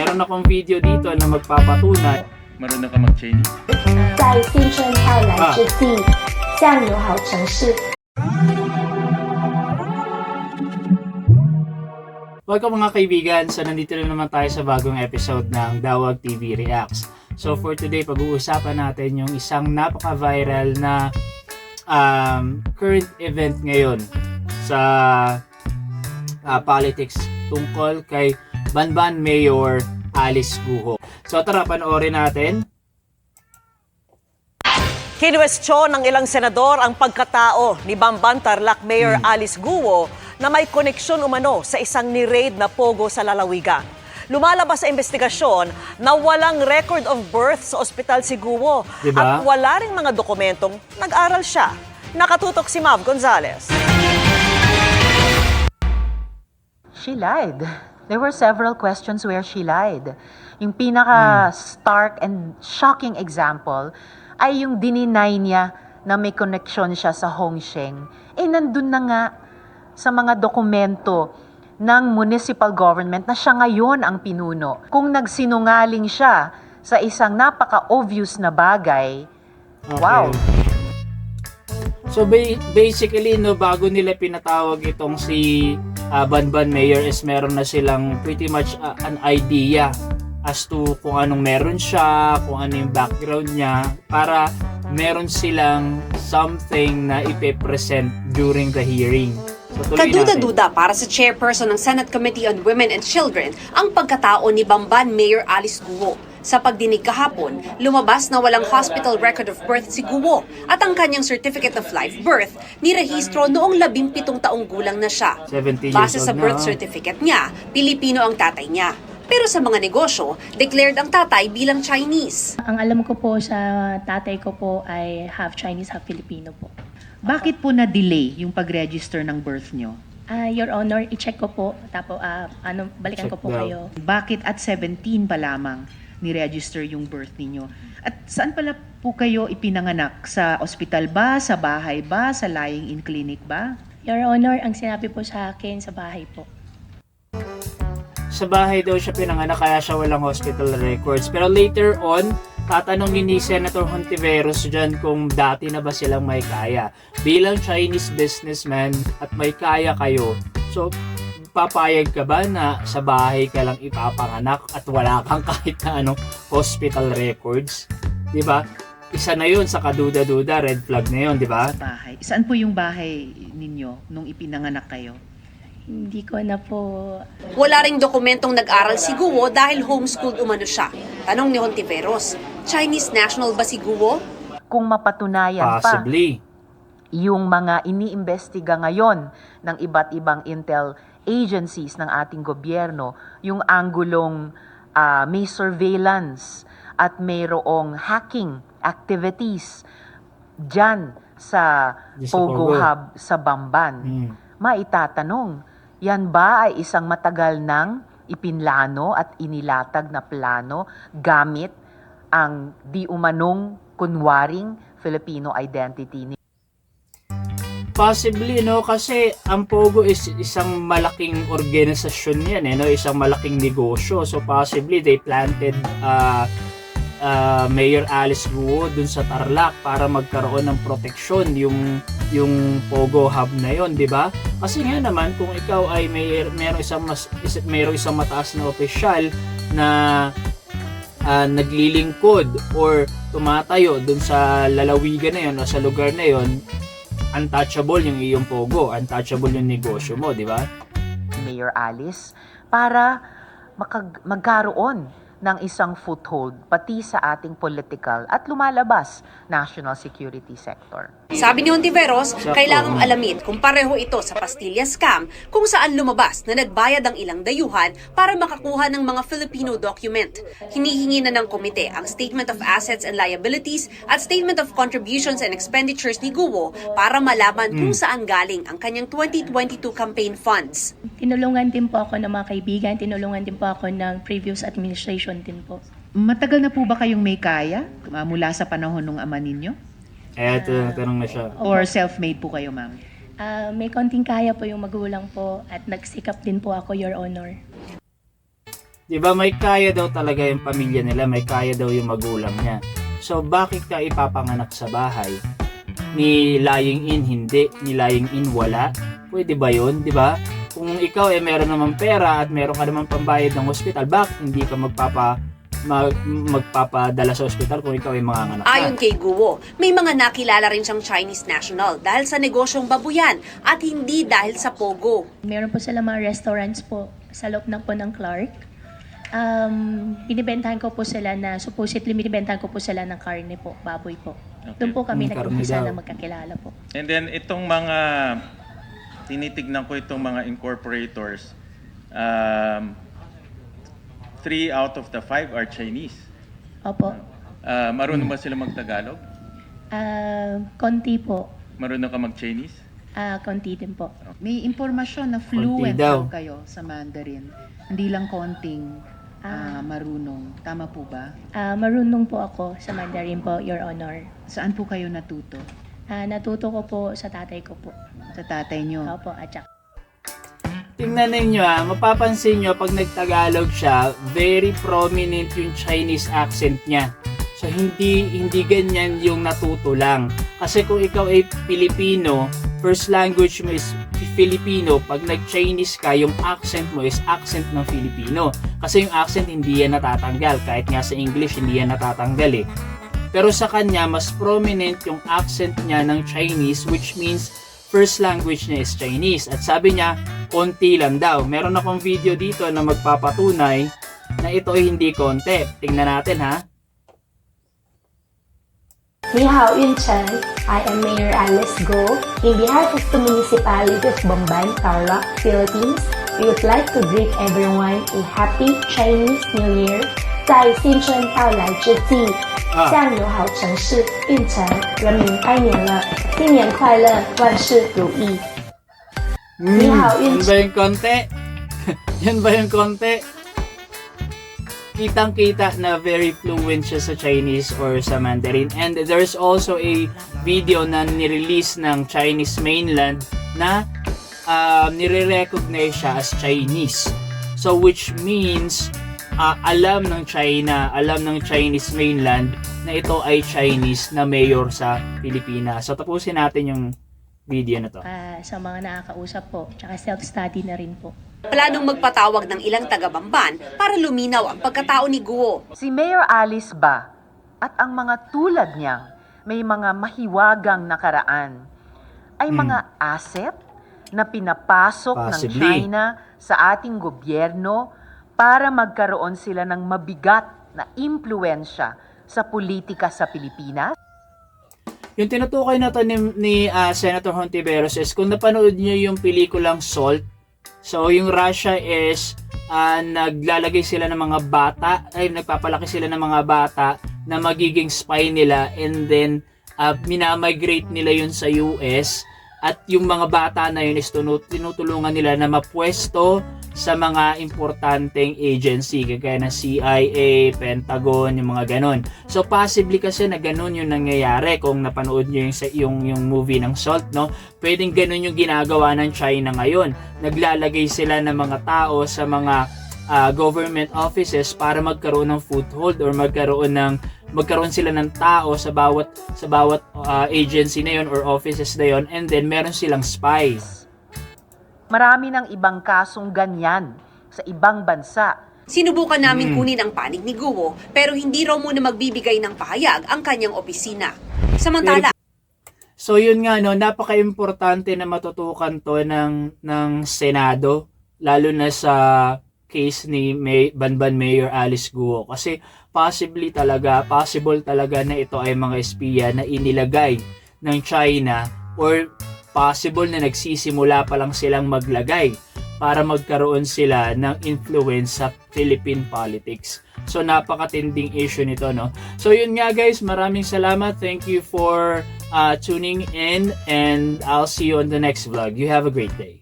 meron akong video dito na magpapatunay. Marunong ka mag-Chinese? 在新春到来啊之际，向友好城市 Welcome mga kaibigan. So nandito na naman tayo sa bagong episode ng Dawag TV Reacts. So for today, pag-uusapan natin yung isang napaka-viral na um, current event ngayon sa uh, politics tungkol kay Banban Mayor Alice Guho. So tara, panoorin natin. Kinwestiyon ng ilang senador ang pagkatao ni Bamban Tarlac Mayor Alice Guo na may koneksyon umano sa isang ni-raid na pogo sa lalawigan. Lumalabas sa investigasyon na walang record of birth sa ospital si Guo Diba? at wala ring mga dokumentong nag-aral siya. Nakatutok si Mav Gonzalez. She lied. There were several questions where she lied. Yung pinaka stark and shocking example ay yung dininay niya na may connection siya sa Hongsheng. Eh, nandun na nga sa mga dokumento ng municipal government na siya ngayon ang pinuno. Kung nagsinungaling siya sa isang napaka-obvious na bagay, wow, So ba- basically no bago nila pinatawag itong si uh, Banban Mayor is meron na silang pretty much uh, an idea as to kung anong meron siya, kung ano yung background niya para meron silang something na ipe-present during the hearing. So. Kaduda-duda para sa chairperson ng Senate Committee on Women and Children ang pagkatao ni Bamban Mayor Alice Guo. Sa pagdinig kahapon, lumabas na walang hospital record of birth si Guo at ang kanyang certificate of live birth nirehistro noong 17 taong gulang na siya. 70 years Base sa birth certificate niya, Pilipino ang tatay niya. Pero sa mga negosyo, declared ang tatay bilang Chinese. Ang alam ko po sa tatay ko po ay half Chinese, half Filipino po. Bakit po na-delay yung pag-register ng birth nyo? Ah, Your Honor, i-check ko po. Tapos, ah, ano, balikan Check ko po daw. kayo. Bakit at 17 pa lamang ni-register yung birth ninyo? At saan pala po kayo ipinanganak? Sa ospital ba? Sa bahay ba? Sa lying-in clinic ba? Your Honor, ang sinabi po sa akin sa bahay po. sa bahay daw siya pinanganak kaya siya walang hospital records. Pero later on, tatanungin ni Senator Hontiveros dyan kung dati na ba silang may kaya. Bilang Chinese businessman at may kaya kayo, so papayag ka ba na sa bahay ka lang ipapanganak at wala kang kahit na anong hospital records? 'Di ba? Isa na yun sa kaduda-duda, red flag na yun, di ba? Sa bahay. Saan po yung bahay ninyo nung ipinanganak kayo? Hindi ko na po... Wala ring dokumentong nag-aral si Guo dahil homeschooled umano siya. Tanong ni Hontiveros, Chinese national ba si Guo? kung mapatunayan pa Possibly. yung mga iniimbestiga ngayon ng iba't ibang intel agencies ng ating gobyerno, yung anggulong ah, may surveillance at mayroong hacking activities dyan sa Pogo Pogo. Hub sa Bamban. Hmm. Maitatanong, yan ba ay isang matagal nang ipinlano at inilatag na plano gamit ang di umanong kunwaring Filipino identity ni Possibly, no? Kasi ang Pogo is isang malaking organisasyon yan, eh, no? Isang malaking negosyo. So, possibly, they planted uh, uh, Mayor Alice Guo dun sa Tarlac para magkaroon ng proteksyon yung yung Pogo Hub na yon, di ba? Kasi nga naman, kung ikaw ay may mayroong isang mas is, mayroong isang mataas na opisyal na ah, naglilingkod or tumatayo dun sa lalawigan na yon o sa lugar na yon, untouchable yung iyong pogo, untouchable yung negosyo mo, di ba? Mayor Alice para makag- magkaroon ng isang foothold pati sa ating political at lumalabas national security sector. Sabi ni Hontiveros, Sakto. kailangang alamin kung pareho ito sa Pastilla scam kung saan lumabas na nagbayad ang ilang dayuhan para makakuha ng mga Filipino document. Hinihingi na ng komite ang Statement of Assets and Liabilities at Statement of Contributions and Expenditures ni Guo para malaman kung saan galing ang kanyang 2022 campaign funds. Tinulungan din po ako ng mga kaibigan, tinulungan din po ako ng previous administration din po. Matagal na po ba kayong may kaya ah, mula sa panahon ng ama ninyo? Eh, ito, tanong na siya. Or self-made po kayo, ma'am? Ah, may konting kaya po yung magulang po at nagsikap din po ako, Your Honor. 'Di ba may kaya daw talaga yung pamilya nila, may kaya daw yung magulang niya. So bakit ka ipapanganak sa bahay? Ni lying in hindi, ni lying in wala. Pwede ba 'yun, 'di ba? Kung ikaw eh meron naman pera at meron ka naman pambayad ng hospital, bakit hindi ka magpapa mag, magpapadala sa hospital kung ikaw ay manganganak ka? Ayon kay Guo, may mga nakilala rin siyang Chinese national dahil sa negosyong babuyan at hindi dahil sa pogo. Meron po sila mga restaurants po sa loob ng po ng Clark. Um, binibentahan ko po sila na, supposedly binibentahan ko po sila ng karne po, baboy po. Doon po kami Mm, nag-umpisa na magkakilala po. And then itong mga tinitignan ko itong mga incorporators, um, three out of the five are Chinese. Opo. Uh, marunong ba sila magtagalog? Ah, konti po. Marunong ka mag-Chinese? Ah, konti din po. May impormasyon na fluent daw. daw kayo sa Mandarin. Hindi lang konting ah, marunong. Tama po ba? Ah, marunong po ako sa Mandarin po, Your Honor. Saan po kayo natuto? Ah, natuto ko po sa tatay ko po. Sa tatay nyo? Opo, at saka Tingnan ninyo ah, mapapansin nyo pag nagtagalog siya, very prominent yung Chinese accent niya. So hindi hindi ganyan yung natuto lang. Kasi kung ikaw ay Pilipino, first language mo is Filipino, pag nag-Chinese ka, yung accent mo is accent ng Filipino. Kasi yung accent hindi yan natatanggal. Kahit nga sa English, hindi yan natatanggal eh. Pero sa kanya, mas prominent yung accent niya ng Chinese which means first language niya is Chinese. At sabi niya, konti lang daw. Meron akong video dito na magpapatunay na ito ay hindi konti. Tingnan natin ha. 你好，运城，I am Mayor Alice Go. In behalf of the municipality of Bamban, Tarlac, Philippines, we would like to greet everyone a happy Chinese New Year. 在新春到来之际，啊向友好城市运城人民拜年了，新年快乐，万事如意。 Mm, Ni hao, yan yun. ba yung konti? yan ba yung konti? Kitang-kita na very fluent siya sa Chinese or sa Mandarin. And there's also a video na nirelease ng Chinese mainland na uh, nire-recognize siya as Chinese. So which means uh, alam ng China, alam ng Chinese mainland na ito ay Chinese na mayor sa Pilipinas. So tapusin natin yung video na to. ah, sa mga nakakausap po, tsaka self-study na rin po. Planong magpatawag ng ilang taga-Bamban para luminaw ang pagkatao ni Guo. Si Mayor Alice ba at ang mga tulad niyang may mga mahiwagang nakaraan ay mga asset na pinapasok ng Possibly. China sa ating gobyerno para magkaroon sila ng mabigat na impluensya sa politika sa Pilipinas? Yung tinutukoy na to ni, ni ah, Senator Hontiveros is kung napanood nyo yung pelikulang Salt, so yung Russia is ah, naglalagay sila ng mga bata, ay nagpapalaki sila ng mga bata na magiging spy nila and then uh, minamigrate nila yun sa US at yung mga bata na yun is tinutulungan nila na mapwesto sa mga importanteng agency kagaya ng CIA, Pentagon, yung mga ganon. So possibly kasi na ganon yung nangyayari kung napanood nyo yung, yung, yung movie ng Salt, no? Pwedeng ganon yung ginagawa ng China ngayon. Naglalagay sila ng mga tao sa mga ah, government offices para magkaroon ng foothold or magkaroon ng magkaroon sila ng tao sa bawat sa bawat ah, agency na yon or offices na yon and then meron silang spies. Marami ng ibang kasong ganyan sa ibang bansa. Sinubukan namin kunin ang panig ni Guo pero hindi raw muna magbibigay ng pahayag ang kanyang opisina. Samantala, So yun nga no, napaka-importante na matutukan to ng ng Senado lalo na sa case ni May, Banban Mayor Alice Guo kasi possibly talaga, possible talaga na ito ay mga espiya na inilagay ng China or possible na nagsisimula pa lang silang maglagay para magkaroon sila ng influence sa Philippine politics. So napakatinding issue nito no. So yun nga guys, maraming salamat. Thank you for uh, tuning in and I'll see you on the next vlog. You have a great day.